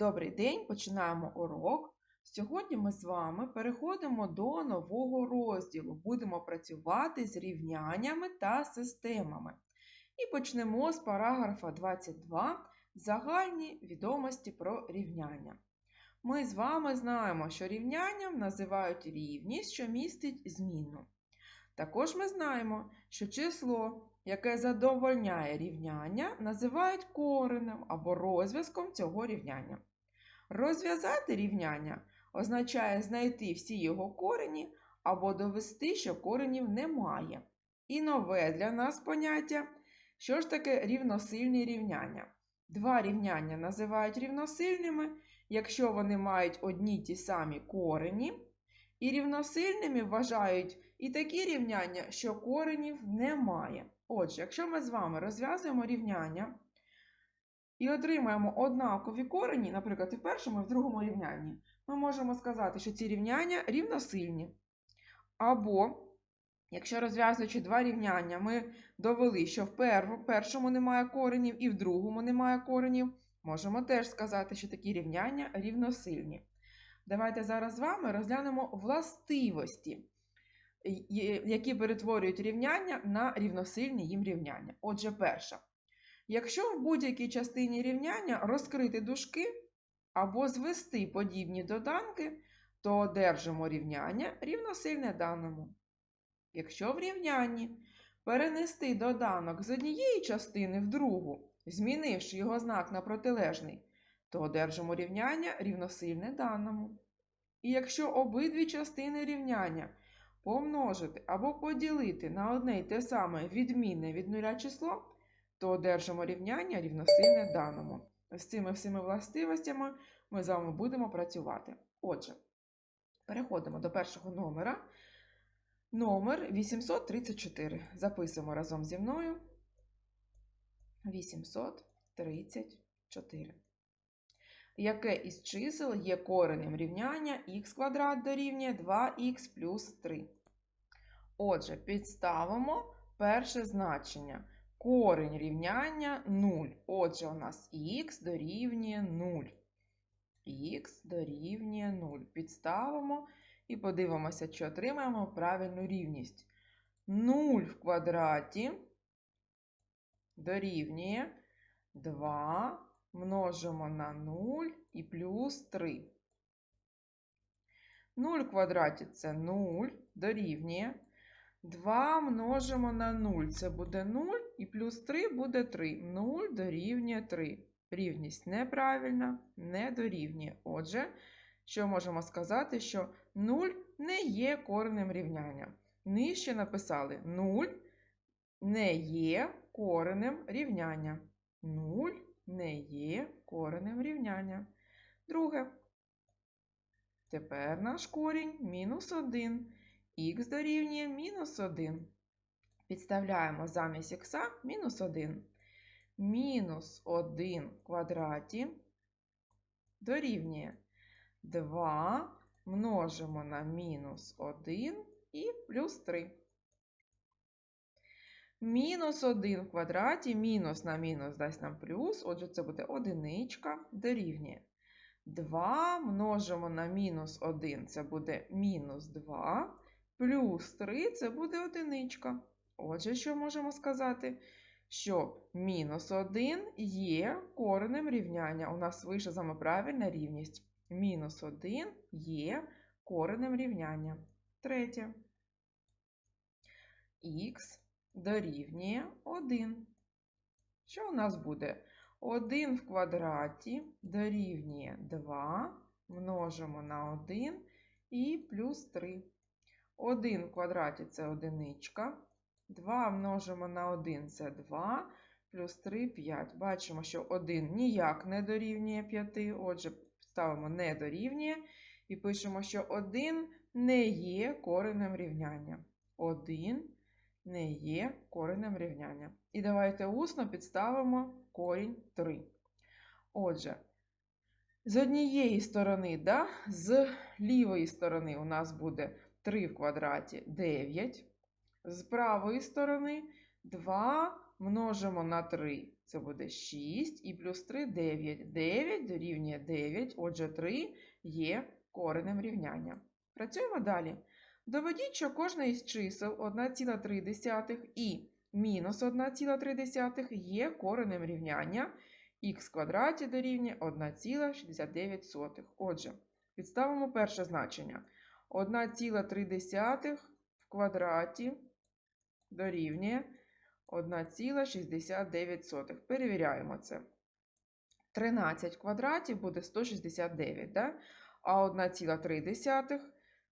Добрий день, починаємо урок. Сьогодні ми з вами переходимо до нового розділу. Будемо працювати з рівняннями та системами. І почнемо з параграфа 22 Загальні відомості про рівняння. Ми з вами знаємо, що рівнянням називають рівність, що містить змінну. Також ми знаємо, що число, яке задовольняє рівняння, називають коренем або розв'язком цього рівняння. Розв'язати рівняння означає знайти всі його корені або довести, що коренів немає. І нове для нас поняття, що ж таке рівносильні рівняння. Два рівняння називають рівносильними, якщо вони мають одні ті самі корені, і рівносильними вважають і такі рівняння, що коренів немає. Отже, якщо ми з вами розв'язуємо рівняння і отримаємо однакові корені, наприклад, і в першому, і в другому рівнянні, ми можемо сказати, що ці рівняння рівносильні. Або, якщо розв'язуючи два рівняння, ми довели, що в першому немає коренів і в другому немає коренів, можемо теж сказати, що такі рівняння рівносильні. Давайте зараз з вами розглянемо властивості, які перетворюють рівняння на рівносильні їм рівняння. Отже, перша. Якщо в будь-якій частині рівняння розкрити дужки або звести подібні доданки, то одержимо рівняння рівносильне даному. Якщо в рівнянні перенести доданок з однієї частини в другу, змінивши його знак на протилежний, то одержимо рівняння рівносильне даному. І якщо обидві частини рівняння помножити або поділити на одне й те саме відмінне від нуля число, то одержимо рівняння рівносильне даному. З цими всіми властивостями ми з вами будемо працювати. Отже, переходимо до першого номера. Номер 834. Записуємо разом зі мною. 834. Яке із чисел є коренем рівняння х квадрат дорівнює 2х плюс 3? Отже, підставимо перше значення. Корень рівняння 0. Отже, у нас х дорівнює 0. х дорівнює 0. Підставимо і подивимося, чи отримаємо правильну рівність. 0 в квадраті дорівнює 2 множимо на 0 і плюс 3. 0 в квадраті це 0 дорівнює 2 множимо на 0. Це буде 0 і плюс 3 буде 3. 0 дорівнює 3. Рівність неправильна, не дорівнює. Отже, що можемо сказати, що 0 не є коренем рівняння. Нижче написали 0 не є коренем рівняння. 0 не є коренем рівняння. Друге. Тепер наш корінь мінус 1. Х дорівнює мінус 1. Підставляємо замість х мінус 1. Мінус 1 в квадраті дорівнює 2 множимо на мінус 1 і плюс 3. Мінус 1 в квадраті, мінус на мінус дасть нам плюс, отже, це буде одиничка дорівнює. 2 множимо на мінус 1, це буде мінус 2, плюс 3 це буде одиничка. Отже, що можемо сказати? Що мінус 1 є коренем рівняння. У нас вийшла саме рівність. Мінус 1 є коренем рівняння. Третє. Х дорівнює 1. Що у нас буде? 1 в квадраті дорівнює 2, множимо на 1 і плюс 3. 1 в квадраті це одиничка. 2 множимо на 1 це 2, плюс 3 5. Бачимо, що 1 ніяк не дорівнює 5, отже, ставимо не дорівнює і пишемо, що 1 не є коренем рівняння. 1 не є коренем рівняння. І давайте усно підставимо корінь 3. Отже, з однієї сторони, да, з лівої сторони у нас буде 3 в квадраті 9. З правої сторони 2 множимо на 3. Це буде 6 і плюс 3 9. 9 дорівнює 9, отже 3 є коренем рівняння. Працюємо далі. Доведіть, що кожне із чисел 1,3 і мінус 1,3 є коренем рівняння х квадраті дорівнює 1,69. Отже, підставимо перше значення. 1,3 в квадраті дорівнює 1,69. Перевіряємо це. 13 в квадраті буде 169, да? а 1,3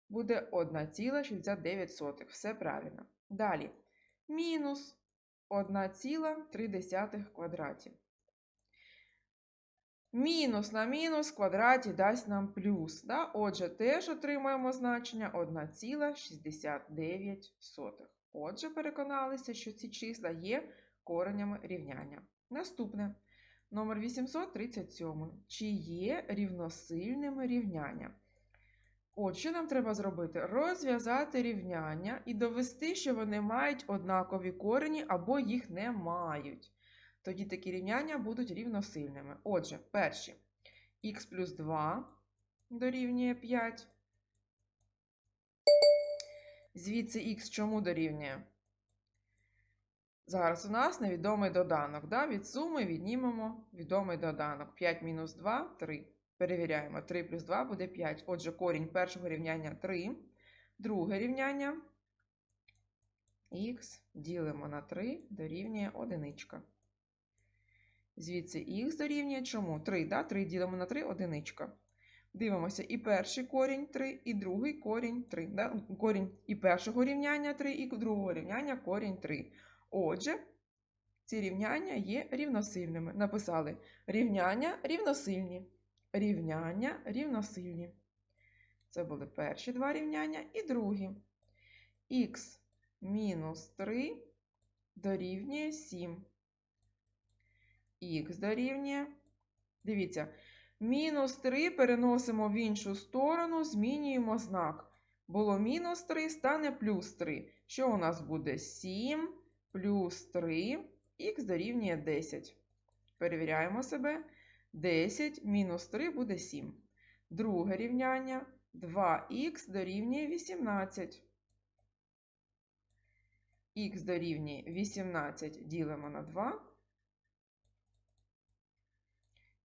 буде 1,69. Все правильно. Далі. Мінус 1,3 в квадраті. Мінус на мінус в квадраті дасть нам плюс. Да? Отже, теж отримаємо значення 1,69. Отже, переконалися, що ці числа є коренями рівняння. Наступне. Номер 837. Чи є рівносильними рівняння? От, що нам треба зробити? Розв'язати рівняння і довести, що вони мають однакові корені або їх не мають. Тоді такі рівняння будуть рівносильними. Отже, перші х плюс 2 дорівнює 5. Звідси х чому дорівнює? Зараз у нас невідомий доданок. Да? Від суми віднімемо відомий доданок. 5 мінус 2 3. Перевіряємо. 3 плюс 2 буде 5. Отже, корінь першого рівняння 3. Друге рівняння х ділимо на 3 дорівнює 1. Звідси х дорівнює чому? 3, да? 3 ділимо на 3 одиничка. Дивимося і перший корінь 3, і другий корінь 3. Да? Корінь і першого рівняння 3, і другого рівняння корінь 3. Отже, ці рівняння є рівносильними. Написали рівняння рівносильні. Рівняння рівносильні. Це були перші два рівняння і другі. Х мінус 3 дорівнює 7. Х дорівнює. Дивіться, мінус 3 переносимо в іншу сторону, змінюємо знак. Було мінус 3, стане плюс 3. Що у нас буде? 7 плюс 3, х дорівнює 10. Перевіряємо себе. 10 мінус 3 буде 7. Друге рівняння 2х дорівнює 18. Х дорівнює 18 ділимо на 2.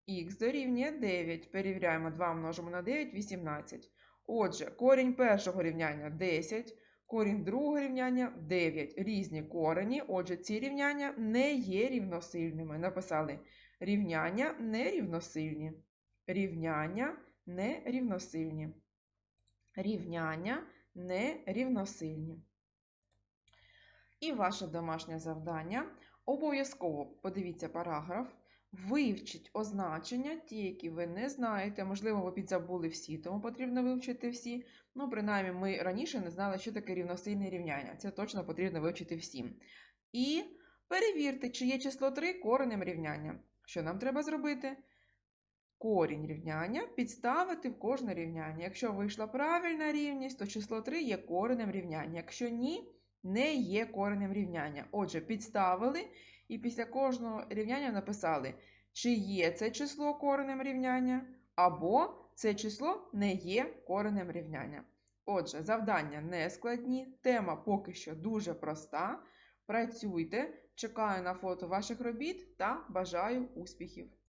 Х дорівнює 9. Перевіряємо 2 множимо на 9 18. Отже, корінь першого рівняння 10, корінь другого рівняння 9. Різні корені. Отже, ці рівняння не є рівносильними. Написали рівняння нерівносильні. Рівняння нерівносильні. Рівняння нерівносильні. І ваше домашнє завдання. Обов'язково подивіться параграф. Вивчіть означення, ті, які ви не знаєте. Можливо, ви підзабули всі, тому потрібно вивчити всі. Ну, принаймні, ми раніше не знали, що таке рівносильне рівняння. Це точно потрібно вивчити всім. І перевірте, чи є число 3 коренем рівняння. Що нам треба зробити? Корінь рівняння підставити в кожне рівняння. Якщо вийшла правильна рівність, то число 3 є коренем рівняння. Якщо ні, не є коренем рівняння. Отже, підставили і після кожного рівняння написали, чи є це число коренем рівняння, або це число не є коренем рівняння. Отже, завдання не складні, тема поки що дуже проста. Працюйте, чекаю на фото ваших робіт та бажаю успіхів!